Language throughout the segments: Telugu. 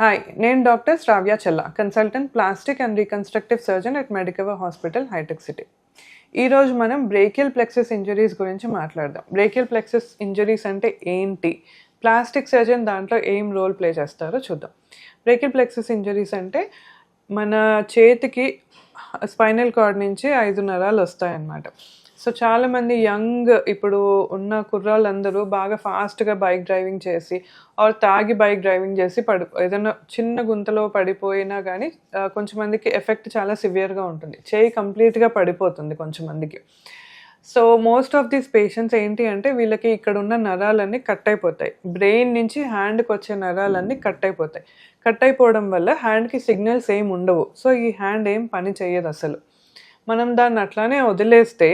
హాయ్ నేను doctor Shravya Chella consultant plastic and reconstructive surgeon at Medicover hospital hitech City ఈరోజు మనం బ్రేకియల్ ప్లెక్సెస్ ఇంజరీస్ గురించి మాట్లాడదాం. బ్రేకియల్ ప్లెక్సెస్ ఇంజరీస్ అంటే ఏంటి? ప్లాస్టిక్ సర్జన్ దాంట్లో ఏం రోల్ ప్లే చేస్తారో చూద్దాం. బ్రేకియల్ ప్లెక్సెస్ ఇంజరీస్ అంటే మన చేతికి స్పైనల్ కార్డ్ నుంచి ఐదు నరాలు వస్తాయన్నమాట సో చాలామంది యంగ్ ఇప్పుడు ఉన్న కుర్రాళ్ళందరూ బాగా ఫాస్ట్గా బైక్ డ్రైవింగ్ చేసి ఆర్ తాగి బైక్ డ్రైవింగ్ చేసి పడి ఏదైనా చిన్న గుంతలో పడిపోయినా కానీ ఆ, కొంచెం మందికి ఎఫెక్ట్ చాలా సివియర్గా ఉంటుంది. చేయి కంప్లీట్గా పడిపోతుంది కొంచెం మందికి. So most of these patients ఏంటి అంటే వీళ్ళకి ఇక్కడ ఉన్న నరాలన్నీ కట్ అయిపోతాయి. బ్రెయిన్ నుంచి హ్యాండ్కి వచ్చే నరాలన్నీ కట్ అయిపోతాయి. కట్ అయిపోవడం వల్ల హ్యాండ్కి సిగ్నల్స్ ఏం ఉండవు. సో ఈ హ్యాండ్ ఏం పని చేయదు అసలు. మనం దాన్ని అట్లానే వదిలేస్తే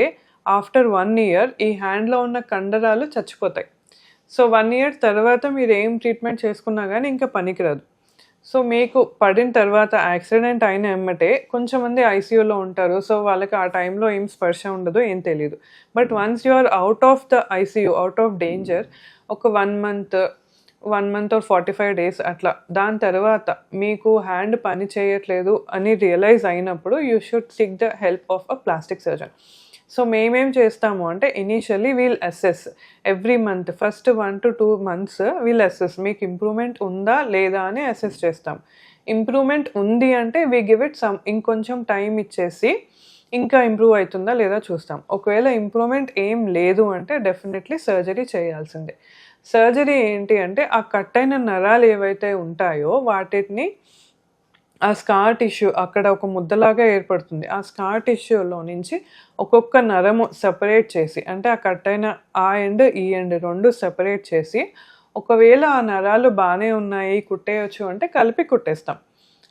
ఆఫ్టర్ వన్ ఇయర్ ఈ హ్యాండ్లో ఉన్న కండరాలు చచ్చిపోతాయి. సో వన్ ఇయర్ తర్వాత మీరు ఏం ట్రీట్మెంట్ చేసుకున్నా కానీ ఇంకా పనికిరాదు. సో మీకు పడిన తర్వాత యాక్సిడెంట్ అయిన ఎమ్మటే కొంచెం మంది ఐసీయూలో ఉంటారు. సో వాళ్ళకి ఆ టైంలో ఏం స్పర్శ ఉండదు ఏం తెలియదు but once you are out of the ICU out of danger ఒక one month one month or forty five days అట్లా దాని తర్వాత మీకు హ్యాండ్ పని చేయట్లేదు అని రియలైజ్ అయినప్పుడు you should seek the help of a plastic surgeon. So మేమేం చేస్తాము అంటే initially we'll assess every month first one to two months we'll assess మీకు ఇంప్రూవ్మెంట్ ఉందా లేదా అని అసెస్ చేస్తాం. ఇంప్రూవ్మెంట్ ఉంది అంటే వీ గివ్ ఇట్ సమ్ ఇంకొంచెం టైం ఇచ్చేసి ఇంకా ఇంప్రూవ్ అవుతుందా లేదా చూస్తాం. ఒకవేళ ఇంప్రూవ్మెంట్ ఏం లేదు అంటే డెఫినెట్లీ సర్జరీ చేయాల్సిందే. సర్జరీ ఏంటి అంటే ఆ కట్ అయిన నరాలు ఏవైతే ఉంటాయో వాటిని ఆ స్కార్ టిష్యూ అక్కడ ఒక ముద్దలాగా ఏర్పడుతుంది. ఆ స్కార్ టిష్యూలో నుంచి ఒక్కొక్క నరము సపరేట్ చేసి అంటే ఆ కట్ అయిన ఆ ఎండ్ ఈ ఎండ్ రెండు సపరేట్ చేసి ఒకవేళ ఆ నరాలు బాగానే ఉన్నాయి కుట్టేయచ్చు అంటే కలిపి కుట్టేస్తాం.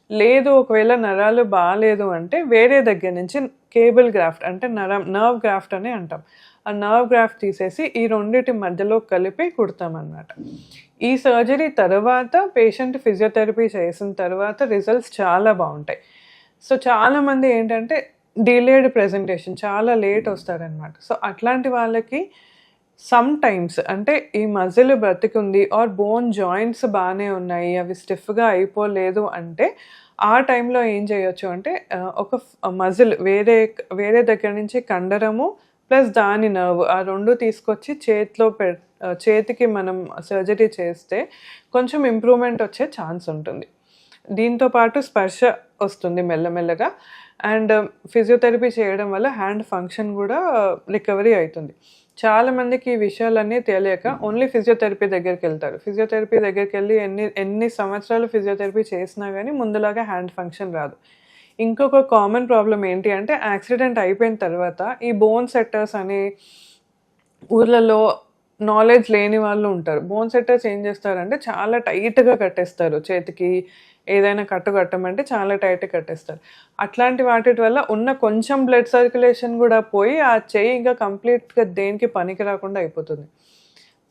లేదు ఒకవేళ నరాలు బాగాలేదు అంటే వేరే దగ్గర నుంచి కేబుల్ గ్రాఫ్ట్ అంటే నరం నర్వ్ గ్రాఫ్ట్ అని అంటాం. ఆ నర్వ్ గ్రాఫ్ట్ తీసేసి ఈ రెండింటి మధ్యలో కలిపి కుడతాం అన్నమాట ఈ సర్జరీ తర్వాత పేషెంట్ ఫిజియోథెరపీ చేసిన తర్వాత రిజల్ట్స్ చాలా బాగుంటాయి. సో చాలామంది ఏంటంటే డిలేడ్ ప్రెజెంటేషన్ చాలా లేట్ వస్తారనమాట సో అట్లాంటి వాళ్ళకి సమ్ టైమ్స్ అంటే ఈ మజిల్ బ్రతికుంది ఆర్ బోన్ జాయింట్స్ బాగానే ఉన్నాయి అవి స్టిఫ్గా అయిపోలేదు అంటే ఆ టైంలో ఏం చేయొచ్చు అంటే ఒక మజిల్ వేరే వేరే దగ్గర నుంచి కండరము ప్లస్ దాని నర్వ్ ఆ రెండు తీసుకొచ్చి చేతిలో పె చేతికి మనం సర్జరీ చేస్తే కొంచెం ఇంప్రూవ్మెంట్ వచ్చే ఛాన్స్ ఉంటుంది. దీంతో పాటు స్పర్శ వస్తుంది మెల్లమెల్లగా. అండ్ ఫిజియోథెరపీ చేయడం వల్ల హ్యాండ్ ఫంక్షన్ కూడా రికవరీ అవుతుంది. చాలామందికి ఈ విషయాలన్నీ తెలియక ఓన్లీ ఫిజియోథెరపీ దగ్గరికి వెళ్తారు. ఫిజియోథెరపీ దగ్గరికి వెళ్ళి ఎన్ని ఎన్ని సంవత్సరాలు ఫిజియోథెరపీ చేసినా కానీ ముందులాగా హ్యాండ్ ఫంక్షన్ రాదు. ఇంకొక కామన్ ప్రాబ్లం ఏంటి అంటే యాక్సిడెంట్ అయిపోయిన తర్వాత ఈ బోన్ సెట్టర్స్ అని ఊర్లలో నాలెడ్జ్ లేని వాళ్ళు ఉంటారు. బోన్ సెట్టర్స్ ఏం చేస్తారంటే చాలా టైట్గా కట్టేస్తారు. చేతికి ఏదైనా కట్టు కట్టమంటే చాలా టైట్గా కట్టేస్తారు. అట్లాంటి వాటి వల్ల ఉన్న కొంచెం బ్లడ్ సర్క్యులేషన్ కూడా పోయి ఆ చెయ్యి ఇంకా కంప్లీట్గా దేనికి పనికి రాకుండా అయిపోతుంది.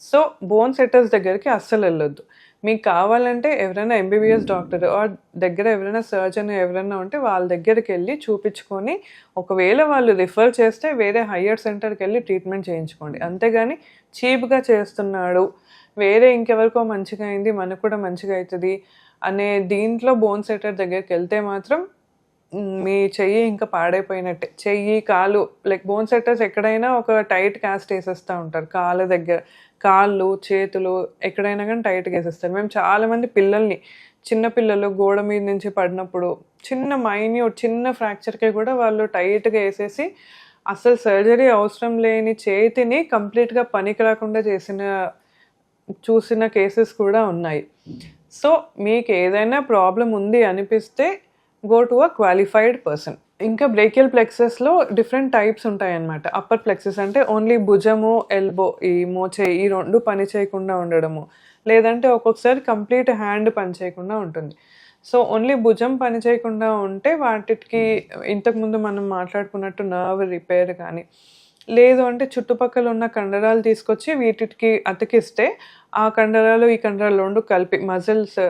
సో బోన్ సెట్టర్స్ దగ్గరికి అస్సలు వెళ్ళొద్దు. మీకు కావాలంటే ఎవరైనా ఎంబీబీఎస్ డాక్టర్ ఆర్ దగ్గర ఎవరైనా సర్జన్ ఎవరైనా ఉంటే వాళ్ళ దగ్గరికి వెళ్ళి చూపించుకొని ఒకవేళ వాళ్ళు రిఫర్ చేస్తే వేరే హయ్యర్ సెంటర్కి వెళ్ళి ట్రీట్మెంట్ చేయించుకోండి. అంతేగాని చీప్గా చేస్తున్నాడు వేరే ఇంకెవరికో మంచిగా అయింది మనకు కూడా మంచిగా అవుతుంది అనే దీంట్లో బోన్ సెటర్ దగ్గరికి వెళ్తే మాత్రం మీ చెయ్యి ఇంకా పాడైపోయినట్టే. చెయ్యి కాలు లైక్ బోన్ సెట్టర్స్ ఎక్కడైనా ఒక టైట్ క్యాస్ట్ వేసేస్తూ ఉంటారు. కాళ్ళ దగ్గర కాళ్ళు చేతులు ఎక్కడైనా కానీ టైట్గా వేసేస్తారు. మేము చాలామంది పిల్లల్ని చిన్న పిల్లలు గోడ మీద నుంచి పడినప్పుడు చిన్న మైన్యూట్ చిన్న ఫ్రాక్చర్కి కూడా వాళ్ళు టైట్గా వేసేసి అసలు సర్జరీ అవసరం లేని చేతిని కంప్లీట్గా పనికి రాకుండా చేసిన చూసిన కేసెస్ కూడా ఉన్నాయి. సో మీకు ఏదైనా ప్రాబ్లం ఉంది అనిపిస్తే go to a qualified person. ఇంకా బ్రేకియల్ ప్లెక్సెస్లో డిఫరెంట్ టైప్స్ ఉంటాయన్నమాట. అప్పర్ ప్లెక్సెస్ అంటే ఓన్లీ భుజము ఎల్బో ఈ మోచే ఈ రెండు పని చేయకుండా ఉండడము. లేదంటే ఒక్కొక్కసారి కంప్లీట్ హ్యాండ్ పని చేయకుండా ఉంటుంది. సో ఓన్లీ భుజం పని చేయకుండా ఉంటే వాటికి ఇంతకుముందు మనం మాట్లాడుకున్నట్టు నర్వ్ రిపేర్ కానీ లేదు అంటే చుట్టుపక్కల ఉన్న కండరాలు తీసుకొచ్చి వీటికి అతికిస్తే ఆ కండరాలు ఈ కండరాలు రెండు కలిపి మజిల్స్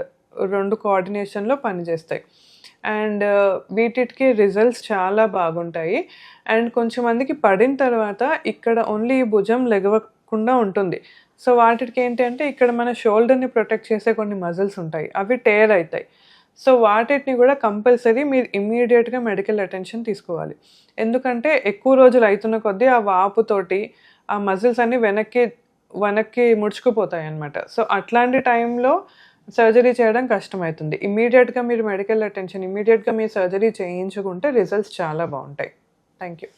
రెండు కోఆర్డినేషన్లో పనిచేస్తాయి. అండ్ uh, వీటికి రిజల్ట్స్ చాలా బాగుంటాయి. అండ్ కొంచెం మందికి పడిన తర్వాత ఇక్కడ ఓన్లీ భుజం లెగవకుండా ఉంటుంది. సో వాటికి ఏంటంటే ఇక్కడ మన షోల్డర్ని ప్రొటెక్ట్ చేసే కొన్ని మజిల్స్ ఉంటాయి. అవి టేర్ అవుతాయి. సో వాటిని కూడా కంపల్సరీ మీరు ఇమ్మీడియట్గా మెడికల్ అటెన్షన్ తీసుకోవాలి. ఎందుకంటే ఎక్కువ రోజులు అవుతున్న కొద్దీ ఆ వాపుతోటి ఆ మజిల్స్ అన్నీ వెనక్కి వెనక్కి ముడుచుకుపోతాయి అన్నమాట. సో అట్లాంటి టైంలో సర్జరీ చేయడం కష్టమవుతుంది ఇమ్మీడియట్గా మీరు మెడికల్ అటెన్షన్ ఇమ్మీడియట్గా మీ సర్జరీ చేయించుకుంటే రిజల్ట్స్ చాలా బాగుంటాయి. Thank you